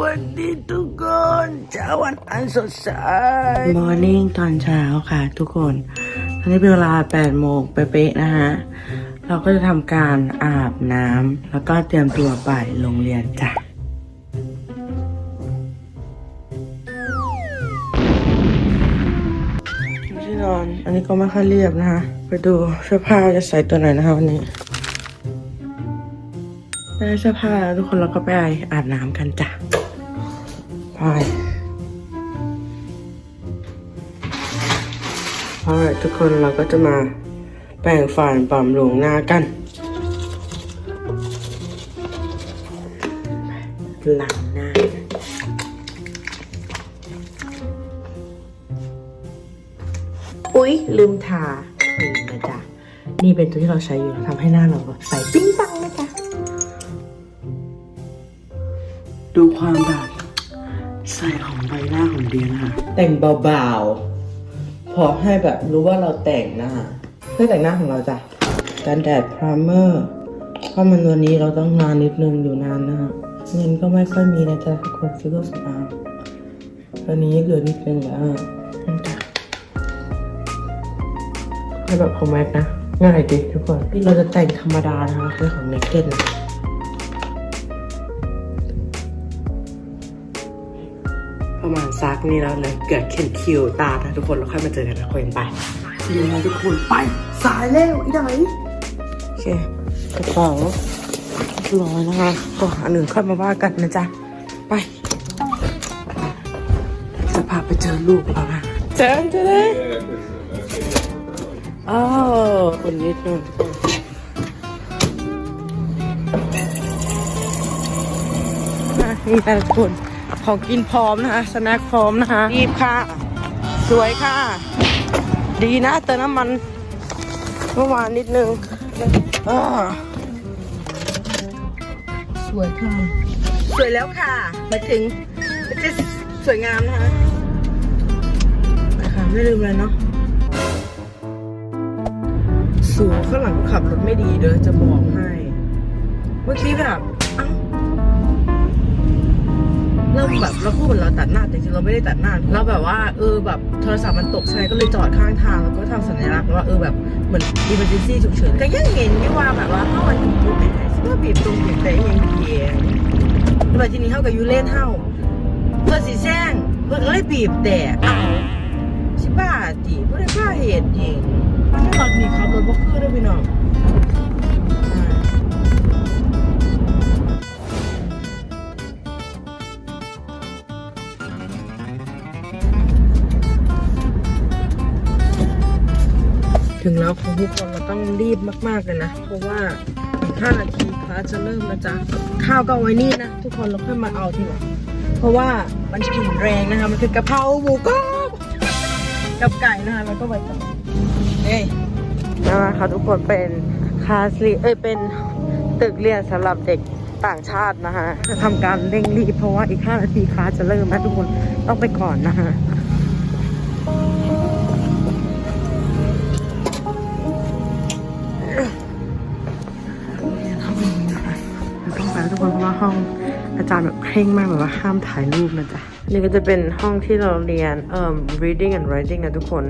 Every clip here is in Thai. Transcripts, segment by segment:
วัสดีทุกคนเช้าวันอันสดใสมอร์นิ่งตอนเช้าค่ะทุกคน ตอนนี้เป็นเวลา8โมงเป๊ะๆนะฮะ เราก็จะทำการอาบน้ำแล้วก็เตรียมตัวไปโรงเรียนจ้ะที่นอน อันนี้ก็ไม่ค่อยเรียบนะคะ ไปดูเสื้อผ้าจะใส่ตัวไหนนะคะวันนี้ได้เสื้อผ้าแล้วทุกคนเราก็ไปอาบน้ำกันจ้ะ ไปเอาละทุกคนเราก็จะมาแปรงฟันบำรุงหน้ากันหลังหน้าอุ๊ย ลืมทาครีมนะจ๊ะนี่เป็นตัวที่เราใช้อยู่ทำให้หน้าเราแบบใสปิ้งปังนะจ๊ะดูความแบบ ใสของใบหน้าของเดียนะคะแต่งเบาๆ พอให้แบบรู้ว่าเราแต่งหน้าเครื่องแต่งหน้าของเราจ้ะกันแดดพรามเมอร์เพราะมันตัวนี้เราต้องนานนิดนึงอยู่นานนะฮะเงินก็ไม่ค่อยมีนะจ๊ะทุกคนซื้อเครื่องสำอางตอนนี้เหลือนิดนึงแล้วอะนี่จ้ะให้แบบของแม็กนะง่ายดีทุกคนเราจะแต่งธรรมดานะคะใช้ของเนกเก็ตนะประ นี่แล้วเลยเกิดเข็นคิวตานะทุกคนแล้วค่อยมาเจอกันนะคุยกันไปนี่นะทุกคนไปสายแล้วอีไหนโอเคกระเป๋าเรียบร้อยนะคะก็อันหนึ่งค่อยมาว่ากันนะจ๊ะไปจะพาไปเจอลูกเรานะเจอจะได้อ้าวคนนิดนึงอะนี่แต่ละคน ของกินพร้อมนะคะสแน็คพร้อมนะคะรีบค่ะ สวยค่ะ ดีนะเติมน้ำมันเมื่อวานนิดนึงสวยค่ะ สวยแล้วค่ะมาถึงจะสวยงามนะคะนะคะไม่ลืมเลยเนาะสูงข้างหลังขับรถไม่ดีเด้อจะบอกให้ เมื่อกี้แบบ เอ้า เราแบบเราพูดเหมือนเราตัดหน้าแต่จริงเราไม่ได้ตัดหน้าเราแบบว่าเออแบบโทรศัพท์มันตกใช่ก็เลยจอดข้างทางแล้วก็ทำสัญลักษณ์ว่าเออแบบเหมือน emergency ฉุกเฉินก็ยังเห็นอยู่ว่าแบบว่าถ้ามันถูกยุบไปไหนซึ่งว่าบีบตรงบีบแต่ยังเพียงแล้วทีนี้เข้ากับยูเล่นเท่าเพื่อสีแซงเพื่อก็เลยบีบแต่เอาชิบ้าจีเพื่อได้ฆ่าเหตุยิงไม่ตอนนี้ขับรถบ่คือด้วยพี่น้อง ถึงแล้วของทุกคนเราต้องรีบมากๆเลยนะ เพราะว่าอีก5นาทีคลาสจะเริ่มนะจ๊ะ ข้าวก็ไว้นี่นะ ทุกคนเราค่อยมาเอาทีหลังเพราะว่ามันกลิ่นแรงนะคะ มันคือกะเพราหมูกรอบกับไก่นะคะแล้วก็ใบตองเอ้ยนะคะทุกคนเป็นคลาสเรียนเอ้ยเป็นตึกเรียนสำหรับเด็กต่างชาตินะคะจะทำการเร่งรีบเพราะว่าอีก 5 นาทีคลาสจะเริ่มนะทุกคนต้องไปก่อนนะคะ อาจารย์แบบเคร่งมากแบบว่าห้ามถ่ายรูปนะจ๊ะ นี่ก็จะเป็นห้องที่เราเรียนเอ่อ reading and writing นะทุกคน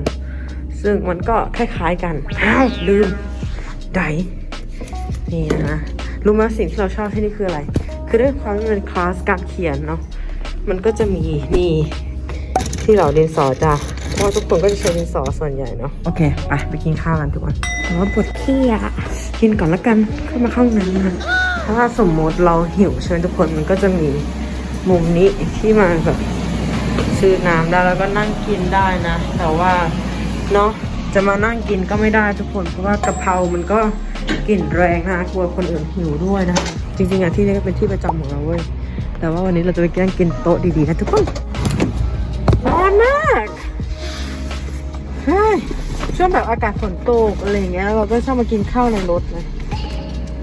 ซึ่งมันก็คล้ายๆกันอ้าวลืมไดนี่นะคะรู้ไหมสิ่งที่เราชอบที่นี่คืออะไร คือด้วยความที่มันคลาสการเขียนเนาะ มันก็จะมีนี่ที่เราเรียนสอจ้ะเพราะว่าทุกคนก็จะใช้เรียนสอส่วนใหญ่เนาะโอเคไปไปกินข้าวกันทุกคนแต่ว่าปวดขี้อะกินก่อนละกันเข้ามาเข้าห้องน้ำนะ ถ้าสมมติเราหิวใช่ไหมทุกคนมันก็จะมีมุมนี้ที่มาแบบซื้อน้ำได้แล้วก็นั่งกินได้นะ แต่ว่าเนาะจะมานั่งกินก็ไม่ได้ทุกคน เพราะว่ากะเพรา มันก็กลิ่นแรงนะกลัวคนอื่นหิวด้วยนะ จริงๆอะที่นี่ก็เป็นที่ประจำของเราเว้ยแต่ว่าวันนี้เราจะไปนั่งกินโต๊ะดีๆนะทุกคนร้อนมากเฮ้ยช่วงแบบอากาศฝนตกอะไรอย่างเงี้ย เราก็ชอบมากินข้าวในรถนะ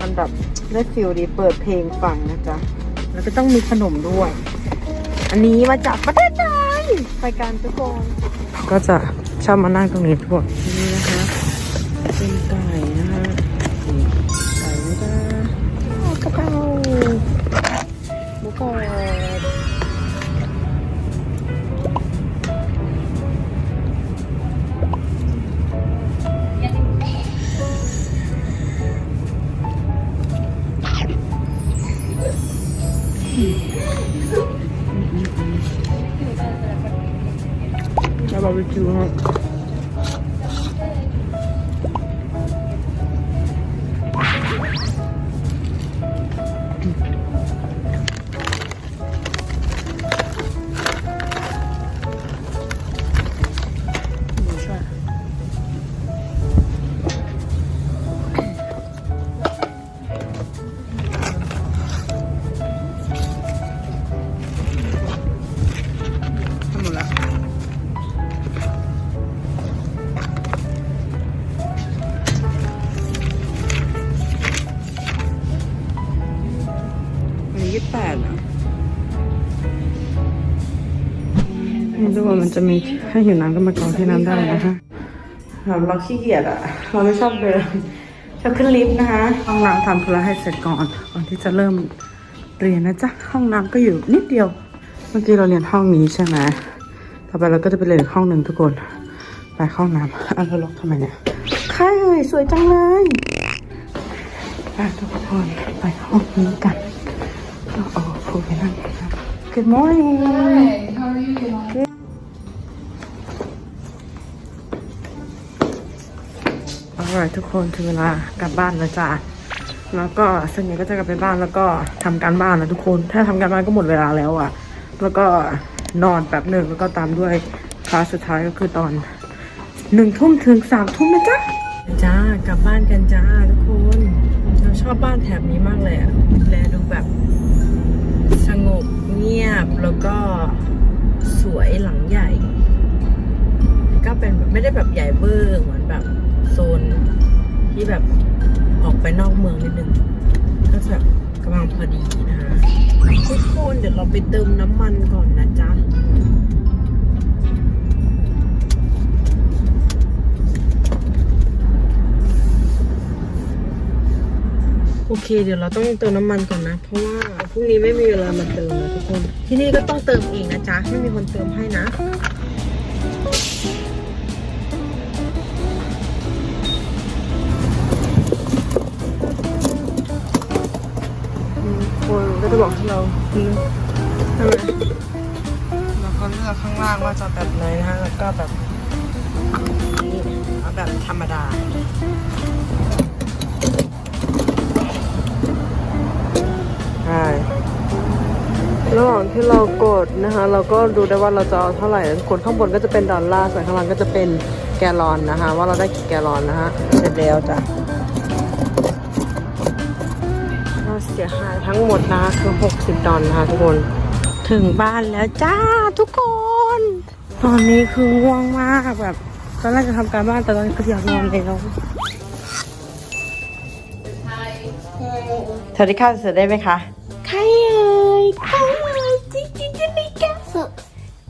มันแบบ ได้ฟิลดีเปิดเพลงฟังนะจ๊ะ แล้วก็ต้องมีขนมด้วย อันนี้มาจากประเทศไทยไปกันทุกคน ก็จะชอบมานั่งตรงนี้ทุกคนนี่นะคะเป็น barbecue, huh? มันจะมีให้หิวน้ำก็มากรองที่น้ำได้นะคะเราเราขี้เกียจอะเราไม่ชอบเดินชอบขึ้นลิฟต์นะคะ ห้องน้ำทำธุระให้เสร็จก่อนก่อนที่จะเริ่มเรียนนะจ๊ะ ห้องน้ำก็อยู่นิดเดียว เมื่อกี้เราเรียนห้องนี้ใช่ไหมต่อไปเราก็จะไปเรียนอีกห้องหนึ่งทุกคน ไปเข้าห้องน้ำอะเราล็อกทำไมเนี่ยใครเอ่ยสวยจังเลยไปทุกคนไปห้องนี้กันโอ้โหพูดไปนั่งนะครับ Good morning Hi, how are you doing? alright ทุกคนถึงเวลากลับบ้านแล้วจ้ะแล้วก็ส่วนใหญ่ก็จะกลับไปบ้านแล้วก็ทำการบ้านนะทุกคน ถ้าทำการบ้านก็หมดเวลาแล้วอะ แล้วก็นอนแบบหนึ่งแล้วก็ตามด้วยคลาสสุดท้ายก็คือตอนหนึ่งทุ่มถึงสามทุ่มนะจ๊ะจ้ากลับบ้านกันจ้าทุกคนเราชอบบ้านแถบนี้มากเลยอะแลดูแบบสงบเงียบแล้วก็สวยหลังใหญ่ ก็เป็นแบบไม่ได้แบบใหญ่เบอร์เหมือนแบบ ที่แบบออกไปนอกเมืองนิดนึงก็จะแบบกำลังพอดีนะคะทุกคนเดี๋ยวเราไปเติมน้ำมันก่อนนะจ๊ะโอเค เดี๋ยวเราต้องเติมน้ำมันก่อนนะ เพราะว่าพรุ่งนี้ไม่มีเวลามาเติมนะทุกคน ที่นี่ก็ต้องเติมเองนะจ๊ะ ไม่มีคนเติมให้นะ จะบอกให้เราใช่ไหมเราก็เลือกข้างล่างว่าจะแบบไหนนะฮะแล้วก็แบบนี้เอาแบบธรรมดาใช่ระหว่างที่เรากดนะคะ เราก็ดูได้ว่าเราจะเอาเท่าไหร่คนข้างบนก็จะเป็นดอลลาร์ส่วนข้างล่างก็จะเป็นแกลลอนนะคะ ว่าเราได้กี่แกลลอนนะฮะเสร็จแล้วจ้ะ ทั้งหมดนะคะคือ 60 ดอนนะคะทุกคน ถึงบ้านแล้วจ้าทุกคน ตอนนี้คือง่วงมากแบบตอนแรกจะทำการบ้านแต่ตอนนี้ก็อยากนอนแล้วสวัสดีค่ะเสือได้ไหมคะใครเอ่ยใครเอ่ยจิ๊กจิ๊กได้ไหมคะ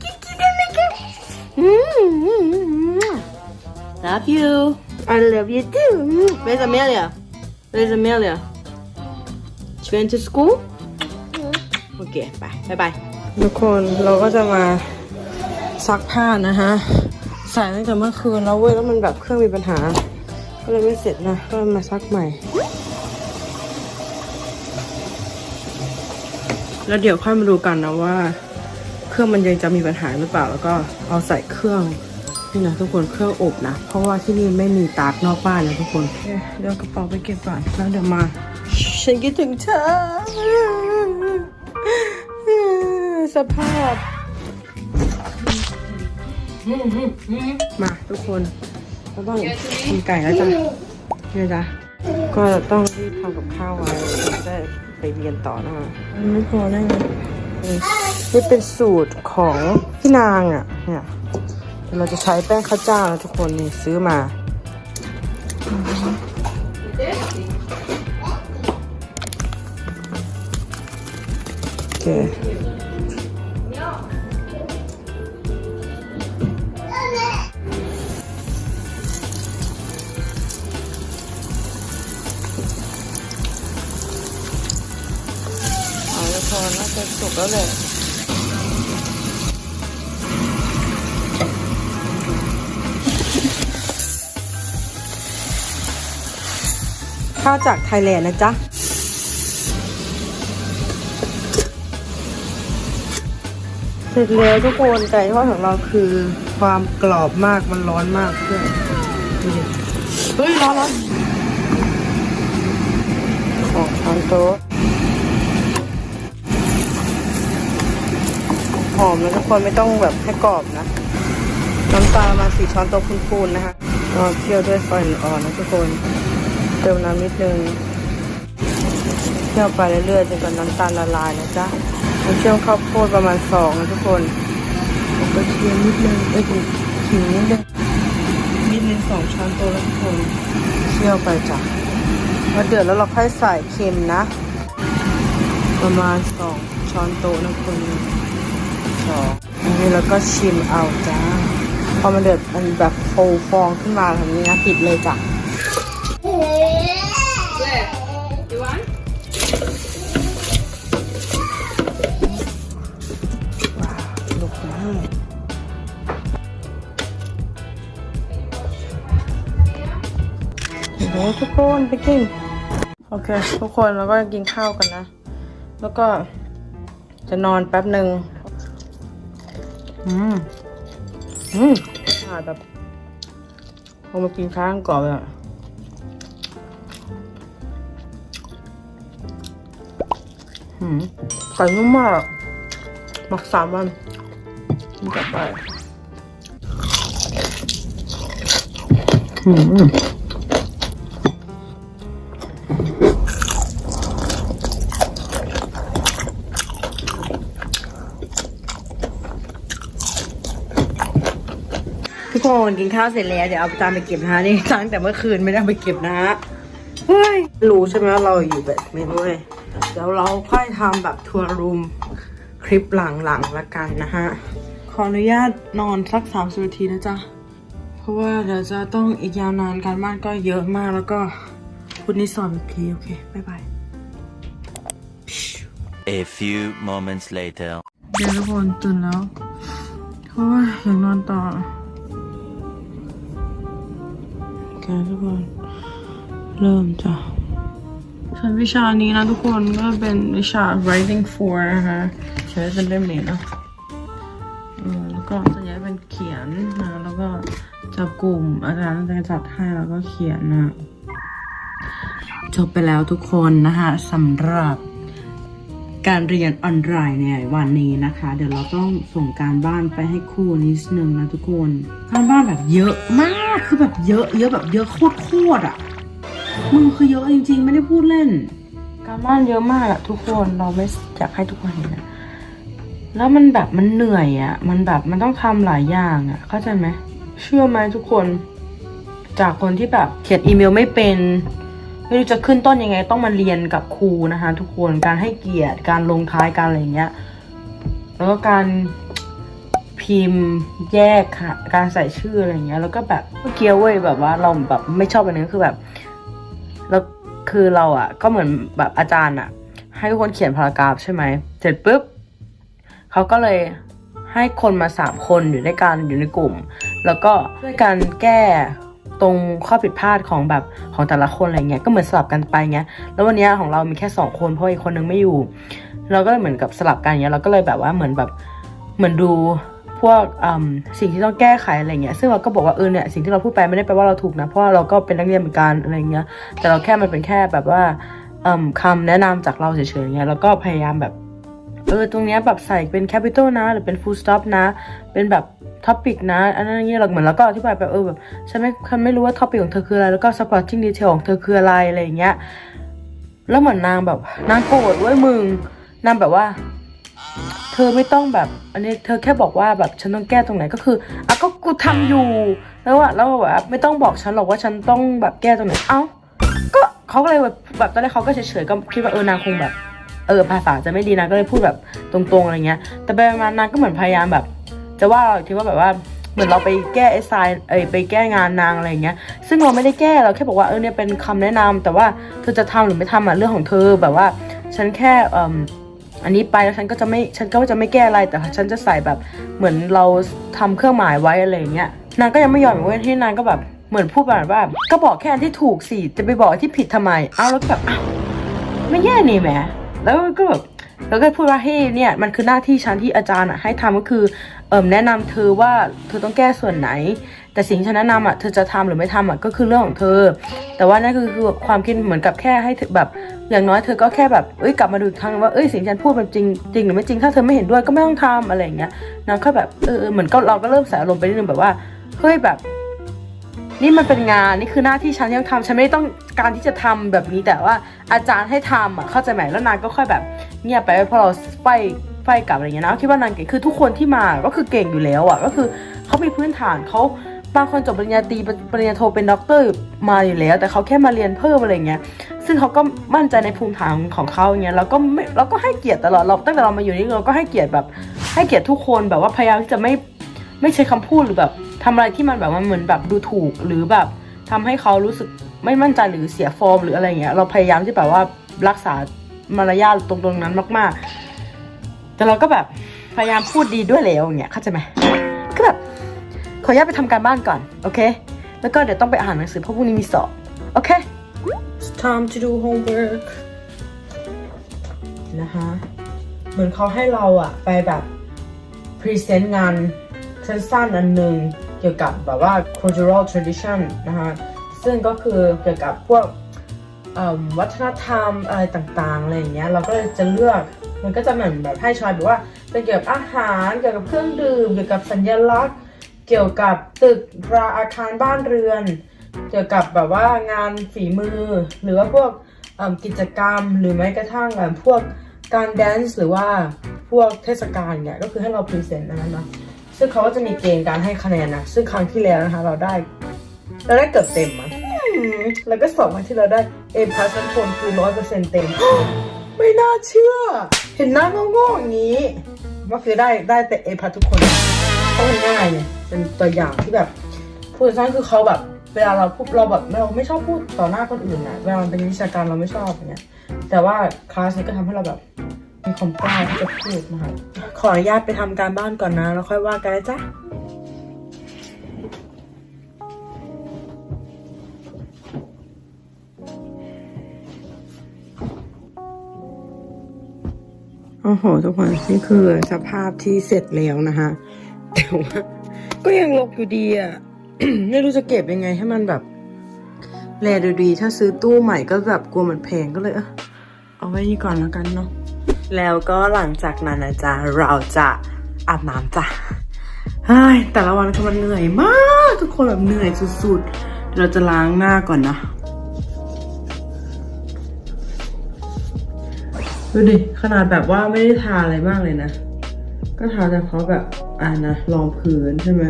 จิ๊กจิ๊กได้ไหมคะอืม love you I love you too Where's Amelia Where's Amelia She went to school? Okay, bye. Bye bye. ทุกคนเราก็จะมาซักผ้านะฮะใส่ตั้งแต่เมื่อคืนแล้วเว้ยแล้วมันแบบเครื่องมีปัญหา ก็เลยไม่เสร็จนะก็เลยมาซักใหม่ แล้วเดี๋ยวค่อยมาดูกันนะว่า เครื่องมันยังจะมีปัญหาหรือเปล่าแล้วก็เอาใส่เครื่องนี่นะทุกคนเครื่องอบนะ เพราะว่าที่นี่ไม่มีตากนอกบ้านนะทุกคนเดี๋ยวกระเป๋าไปเก็บก่อนแล้วเดี๋ยวมา ฉันคิดถึงเธอ สภาพ มาทุกคนเราต้องทำไก่แล้วจ้ะเนี่ยจ้ะก็ต้องรีบทำกับข้าวไว้จะได้ไปเรียนต่อนะมันไม่พอแน่เลยนี่เป็นสูตรของพี่นางอะ เนี่ยเดี๋ยวเราจะใช้แป้งข้าวเจ้านะทุกคนนี่ซื้อมา เค เอาละพอน่าจะสุกแล้วแหละข้าวจากไทยแลนด์นะจ๊ะ เสร็จแล้วทุกคนไก่ทอดของเราคือความกรอบมากมันร้อนมากเพื่อนดูดิเฮ้ยร้อนร้อนสองช้อนโต๊ะหอมนะทุกคนไม่ต้องแบบให้กรอบนะน้ำตาลมาสี่ช้อนโต๊ะคูณๆนะคะเราเคี่ยวด้วยไฟอ่อนนะทุกคนเติมน้ำนิดนึงเคี่ยวไปเรื่อยๆจนกว่าน้ำตาลละลายนะจ๊ะ เชื่อมข้าวโพดประมาณสองนะทุกคนแล้วก็เทียมนิดนึงเอ้ยขิงนิดนึงนิดนึงสองช้อนโต๊ะแล้วทุกคนเคี่ยวไปจ้ะพอเดือดแล้วเราค่อยใส่เค็มนะ ประมาณสองช้อนโต๊ะนะทุกคนสองอันนี้แล้วก็ชิมเอาจ้าพอมันเดือดมันแบบโฟฟองขึ้นมาแบบนี้นะปิดเลยจ้ะ ทุกคนไปกิน โอเค ทุกคนเราก็กินข้าวกันนะ แล้วก็จะนอนแป๊บหนึ่งอืม อืมอาแบบพอมากินข้าวก่อนเลยอะอืมไก่นุ่มมาก หมักสามวันกินกลับไปอืม นกินข้าวเสร็จแล้ว เดี๋ยวเอาจานไปเก็บนะฮะนี่ตั้งแต่เมื่อคืนไม่ได้เอาไปเก็บนะฮะเฮ้ยรู้ใช่ไหมว่าเราอยู่แบบไม่ด้วยเดี๋ยวเราค่อยทำแบบทัวร์รูมคลิปหลังๆละกันนะฮะ ขออนุญาตนอนสักสามสิบนาทีนะจ๊ะ เพราะว่าเดี๋ยวจะต้องอีกยาวนานการบ้านก็เยอะมากแล้วก็คุณนิสสอนอีกทีโอเค บ๊ายบาย A few moments later. เดี๋ยวทุกคนตื่นแล้วโอ้ยอยากนอนต่อ โอเคทุกคน เริ่มจ้ะส่วนวิชานี้นะทุกคนก็เป็นวิชา writing for นะคะใช้เป็นเล่มนี้นะแล้วก็ส่วนใหญ่เป็นเขียนนะแล้วก็จับกลุ่มอาจารย์จะจัดให้แล้วก็เขียนนะจบไปแล้วทุกคนนะคะสำหรับ การเรียนออนไลน์เนี่ยวันนี้นะคะ เดี๋ยวเราต้องส่งการบ้านไปให้ครูนิดนึงนะทุกคนการบ้านแบบเยอะมากคือแบบเยอะเยอะแบบเยอะโคตรโคตรอะมึงคือเยอะจริง ๆ ไม่ได้พูดเล่น การบ้านเยอะมากอะทุกคนเราไม่อยากให้ทุกคนเห็นนะแล้วมันแบบมันเหนื่อยอะมันแบบมันต้องทำหลายอย่างอะเข้าใจไหมเชื่อไหมทุกคน จากคนที่แบบเขียนอีเมลไม่เป็น ไม่รู้จะขึ้นต้นยังไง ต้องมาเรียนกับครูนะคะ ทุกคนการให้เกียรติการลงท้ายการอะไรอย่างเงี้ยแล้วก็การพิมพ์แยกค่ะการใส่ชื่ออะไรอย่างเงี้ย แล้วก็แบบเมื่อกี้เว้ยแบบว่าเราแบบไม่ชอบอันนี้คือแบบแล้วคือเราอะ ก็เหมือนแบบอาจารย์อะ ให้ทุกคนเขียนพารากราฟใช่ไหมเสร็จปุ๊บเขาก็เลยให้คนมาสามคนอยู่ในการอยู่ในกลุ่ม แล้วก็ช่วยกันแก้ ตรงข้อผิดพลาดของแบบของแต่ละคนอะไรเงี้ยก็เหมือนสลับกันไปเงี้ยแล้ววันนี้ของเรามีแค่สองคนเพราะอีกคนนึงไม่อยู่ เราก็เลยเหมือนกับสลับกันเงี้ยเราก็เลยแบบว่าเหมือนแบบเหมือนดูพวกอืมสิ่งที่ต้องแก้ไขอะไรเงี้ยซึ่งเราก็บอกว่าเออเนี่ยสิ่งที่เราพูดไปไม่ได้แปลว่าเราถูกนะเพราะเราก็เป็นนักเรียนเหมือนกันอะไรเงี้ยแต่เราแค่มันเป็นแค่แบบว่าอืมคำแนะนำจากเราเฉยๆเงี้ยแล้วก็พยายามแบบเออตรงเนี้ยแบบใส่เป็น capital นะ หรือเป็น full stop นะ เป็นแบบ topic นะ อันนั้นอย่างเงี้ยเราเหมือนแล้วก็อธิบายแบบเออแบบฉันไม่ฉันไม่รู้ว่า topic ของเธอคืออะไร แล้วก็ supporting detail ของเธอคืออะไรอะไรอย่างเงี้ย แล้วเหมือนนางแบบนางโกรธเว้ยมึง นางแบบว่า เธอไม่ต้องแบบ อันนี้เธอแค่บอกว่าแบบฉันต้องแก้ตรงไหนก็คืออะก็กูทำอยู่ แล้วอะแล้วแบบไม่ต้องบอกฉันหรอกว่าฉันต้องแบบแก้ตรงไหน เอ้า ก็เขาก็เลยแบบแบบตอนแรกเขาก็เฉยๆก็คิดว่าเออนางคงแบบเออภาษาจะไม่ดีนะก็เลยพูดแบบตรงๆอะไรเงี้ย แต่ไปมานางก็เหมือนพยายามแบบ จะว่าเราอีกทีว่าแบบว่าเหมือนเราไปแก้ไอ้ไซน์เอยไปแก้งานนางอะไรเงี้ย ซึ่งเราไม่ได้แก้เราแค่บอกว่าเออเนี่ยเป็นคำแนะนำแต่ว่าเธอจะทำหรือไม่ทำอะเรื่องของเธอแบบว่า ฉันแค่เอ่มอันนี้ไปแล้วฉันก็จะไม่ฉันก็จะไม่แก้อะไรแต่ฉันจะใส่แบบเหมือนเราทำเครื่องหมายไว้อะไรเงี้ยนางก็ยังไม่ยอมเว้ยที่นางก็แบบเหมือนพูดแบบว่า ก็บอกแค่อันที่ถูกสิจะไปบอกที่ผิดทำไมเอาแล้วก็แบบอ้าวไม่แย่นี่แหมแล้วก็แบบ แล้วก็พูดว่าเฮ้เนี่ยมันคือหน้าที่ฉันที่อาจารย์อะให้ทำก็คือเอิมแนะนำเธอว่าเธอต้องแก้ส่วนไหน แต่สิ่งที่ฉันแนะนำอะเธอจะทำหรือไม่ทำอะก็คือเรื่องของเธอ แต่ว่านั่นคือคือความคิดเหมือนกับแค่ให้แบบอย่างน้อยเธอก็แค่แบบเอ้ยกลับมาดูอีกครั้งว่าเอ้ยสิ่งที่ฉันพูดมันจริงจริงหรือไม่จริงถ้าเธอไม่เห็นด้วยก็ไม่ต้องทำอะไรอย่างเงี้ยนางก็แบบเออเหมือนก็เราก็เริ่มใส่อารมณ์ไปนิดนึงแบบว่าเฮ้ยแบบนี่มันเป็นงานนี่คือหน้าที่ฉันที่ต้องทำฉันไม่ได้ต้องการที่จะทำแบบนี้แต่ว่าอาจารย์ให้ทำอะเข้าใจไหมแล้วนางก็ค่อยแบบ เงียบไปเพราะเราไฟไฟกลับอะไรเงี้ยนะคิดว่านางเก่งคือทุกคนที่มาก็คือเก่งอยู่แล้วอะก็คือเขามีพื้นฐานเขาบางคนจบปริญญาตรีปริญญาโทเป็นด็อกเตอร์มาอยู่แล้ว แต่เขาแค่มาเรียนเพิ่มอะไรเงี้ยซึ่งเขาก็มั่นใจในภูมิฐานของเขาอย่างเงี้ยเราก็ไม่เราก็ให้เกียรติตลอดเราตั้งแต่เรามาอยู่นี่เราก็ให้เกียรติแบบ ให้เกียรติทุกคนแบบว่าพยายามที่จะไม่ไม่ใช้คำพูดหรือแบบทำอะไรที่มันแบบมันเหมือนแบบดูถูกหรือแบบทำให้เขารู้สึกไม่มั่นใจหรือเสียฟอร์มหรืออะไรเงี้ยเราพยายามที่แบบว่ารักษา มารยาทตรงตรงนั้นมากๆ แต่เราก็แบบพยายามพูดดีด้วยแล้วอย่างเงี้ยเข้าใจไหมก็แบบขออนุญาตไปทำการบ้านก่อนโอเค แล้วก็เดี๋ยวต้องไปอ่านหนังสือเพราะพรุ่งนี้มีสอบโอเค It's time to do homework นะคะเหมือนเขาให้เราอะไปแบบพรีเซนต์งานสั้นๆอันหนึ่งเกี่ยวกับแบบว่า cultural tradition นะคะซึ่งก็คือเกี่ยวกับพวก วัฒนธรรมอะไรต่างๆอะไรอย่างเงี้ยเราก็เลยจะเลือกมันก็จะเหมือนแบบให้ชอยแบบว่าเป็นเกี่ยวกับอาหารเกี่ยวกับเครื่องดื่มเกี่ยวกับสัญลักษณ์ เกี่ยวกับตึกราอาคารบ้านเรือน เกี่ยวกับแบบว่างานฝีมือ หรือว่าพวกกิจกรรมหรือแม้กระทั่งแบบพวกการแดนซ์หรือว่าพวกเทศกาลเนี่ยก็คือให้เราพรีเซนต์อันนั้นนะซึ่งเขาก็จะมีเกณฑ์การให้คะแนนนะซึ่งครั้งที่แล้วนะคะเราได้เราได้เกือบเต็มมั้งอืม แล้วก็สองครั้งที่เราได้ A plus ทั้งคนคือร้อยเปอร์เซ็นต์เต็ม ไม่น่าเชื่อ เห็นหน้าโง่ๆอย่างนี้ว่าคือได้ได้แต่ A plus ทุกคนเพราะมันง่ายเนี่ยเป็นตัวอย่างที่แบบผู้สร้างคือเขาแบบ เวลาเราพูดเราแบบเราไม่ชอบพูดต่อหน้าคนอื่นนะเวลามันเป็นวิชาการเราไม่ชอบอย่างเงี้ย แต่ว่าคลาสนี้ก็ทำให้เราแบบมีความกล้าที่จะพูดนะคะขออนุญาตไปทำการบ้านก่อนนะ แล้วค่อยว่ากันนะจ๊ะ โหทุกคนนี่คือสภาพที่เสร็จแล้วนะคะแต่ว่าก็ยังลกอยู่ดีอะ ไม่รู้จะเก็บยังไงให้มันแบบ แลดูดี ถ้าซื้อตู้ใหม่ก็แบบกลัวมันแพงก็เลยเออเอาไว้นี่ก่อนแล้วกันเนาะแล้วก็หลังจากนั้นนะจ๊ะเราจะอาบน้ำจ้ะเฮ้ยแต่ละวันคือมันเหนื่อยมาก ทุกคนแบบเหนื่อยสุดๆ เราจะล้างหน้าก่อนนะ ดูดิ ขนาดแบบว่าไม่ได้ทาอะไรมากเลยนะ ก็ทาเฉพาะแบบอ่านะรองพื้นใช่ไหม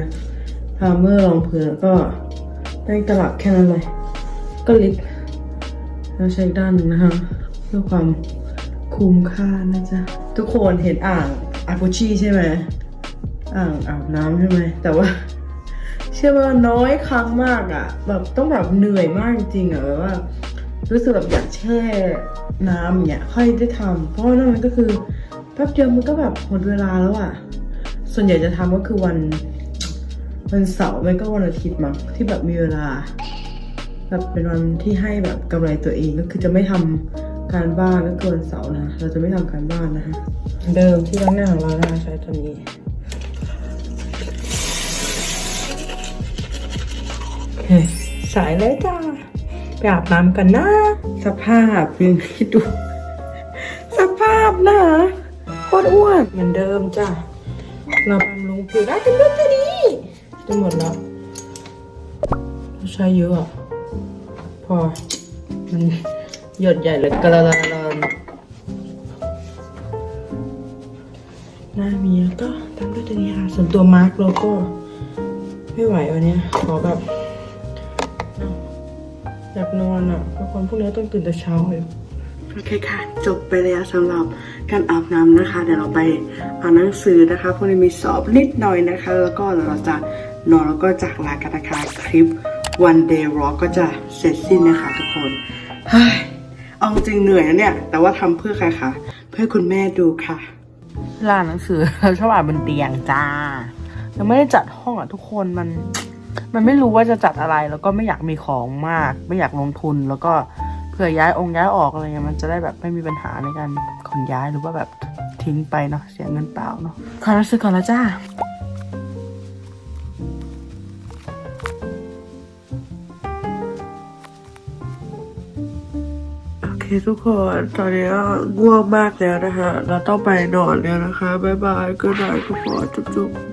พาเมอร์รองพื้นแล้วก็แป้งตลับแค่นั้นเลย ก็ลิปแล้วใช้อีกด้านหนึ่งนะคะเพื่อความคุ้มค่านะจ๊ะ ทุกคนเห็นอ่างอากุชิใช่ไหมอ่างอาบน้ำใช่ไหมแต่ว่า เชื่อว่าน้อยครั้งมากอะ่ะ แบบต้องแบบเหนื่อยมากจริงๆอะ่ะแบบว่า รู้สึกแบบอยากแช่ น้ำเงี้ยค่อยได้ทำเพราะนั่นมันก็คือแป๊บเดียวมันก็แบบหมดเวลาแล้วอะ่ะ ส่วนใหญ่จะทำก็คือวันวันเสาร์ไม่ก็วันอาทิตย์มั้งที่แบบมีเวลาแบบเป็นวันที่ให้แบบกำไรตัวเองก็คือจะไม่ทำการบ้านก็คือวันเสาร์นะเราจะไม่ทำการบ้านนะคะเดิมที่ล้างหน้าของเรานะคะใช้ตัวนี้ สายเลยจ้า ไปอาบน้ำกันนะ สภาพยังคิดดู สภาพนะโคตรอ้วนเหมือนเดิมจ้ะ เราบำรุงผิวได้กันด้วยตัวนี้จะหมดแล้วเราใช้เยอะพอ มันหยดใหญ่เลยกระลาลนหน้ามีแล้วก็ตามด้วยตัวนี้ค่ะ ส่วนตัวมาร์กโลโก้ ไม่ไหววันนี้ขอแบบ อยากนอนอะเพราะคนพวกนี้ต้องตื่นแต่เช้าเลยโอเคค่ะ จบไปแล้วสำหรับการอาบน้ำนะคะ เดี๋ยวเราไปอ่านหนังสือนะคะพวกนี้มีสอบนิดหน่อยนะคะ แล้วก็เดี๋ยวเราจะนอนแล้วก็จากลากันนะคะคลิป one day rock ก็จะเสร็จสิ้นนะคะทุกคนเฮ้ยเอาจริงเหนื่อยนะเนี่ย แต่ว่าทำเพื่อใครคะเพื่อคุณแม่ดูค่ะร้านหนังสือชอบอ่านบนเตียงจ้ายังไม่ได้จัดห้องอะทุกคนมัน มันไม่รู้ว่าจะจัดอะไร แล้วก็ไม่อยากมีของมาก ไม่อยากลงทุน แล้วก็เผื่อย้ายองค์ย้ายออกอะไรเงี้ยมันจะได้แบบไม่มีปัญหาในการขนย้ายหรือว่าแบบทิ้งไปเนาะเสียเงินเปล่าเนาะขอรับซื้อก่อนแล้วจ้าโอเคทุกคนตอนนี้ก็ง่วงมากแล้วนะคะเราต้องไปนอนแล้วนะคะ บ๊ายบายก็ได้ทุกคนจุ๊บๆ